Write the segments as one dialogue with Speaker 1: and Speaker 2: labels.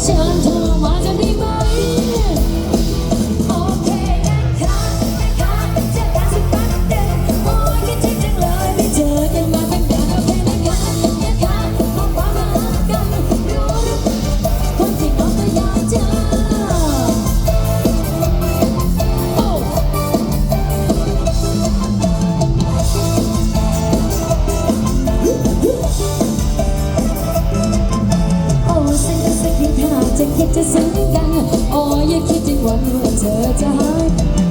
Speaker 1: Xem. จะซึ้งกัโอ้ยอย่าคิดถึงวันว่าเธอจะหาย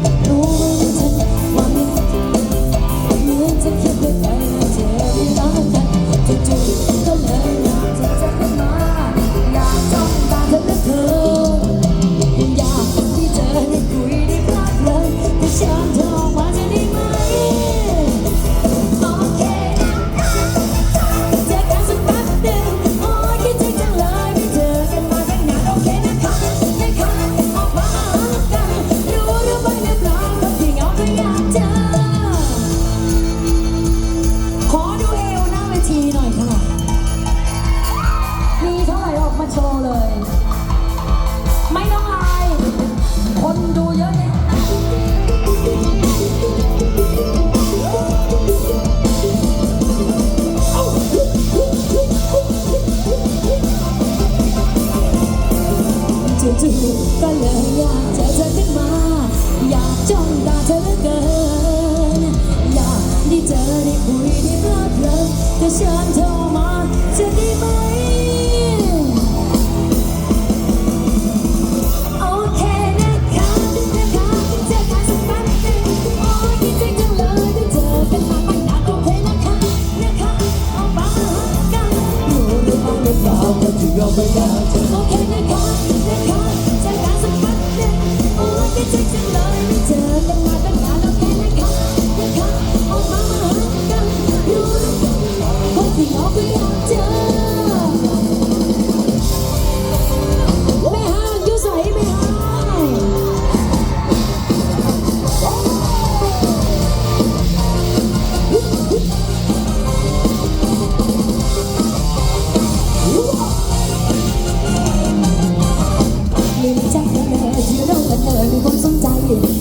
Speaker 1: ก็เลยอยากเจอเธอขึ้นมา อยากจ้องตาเธอเหลือเกิอยากได้เจอได้คุยได้พลิดเลินก็เชิญเธอมาจะได้ไหม โอเคนะคะนะคะเจอกันสักแป๊บหนึโอ้ยดีใจจังเลยได้เจอกันมาตั้งาโอเคนะคะนะคะเอาปา
Speaker 2: กกั
Speaker 1: น รู้หรือเปล่าหรือเปล่ก็ไม่ได้เจอ Di 光中加热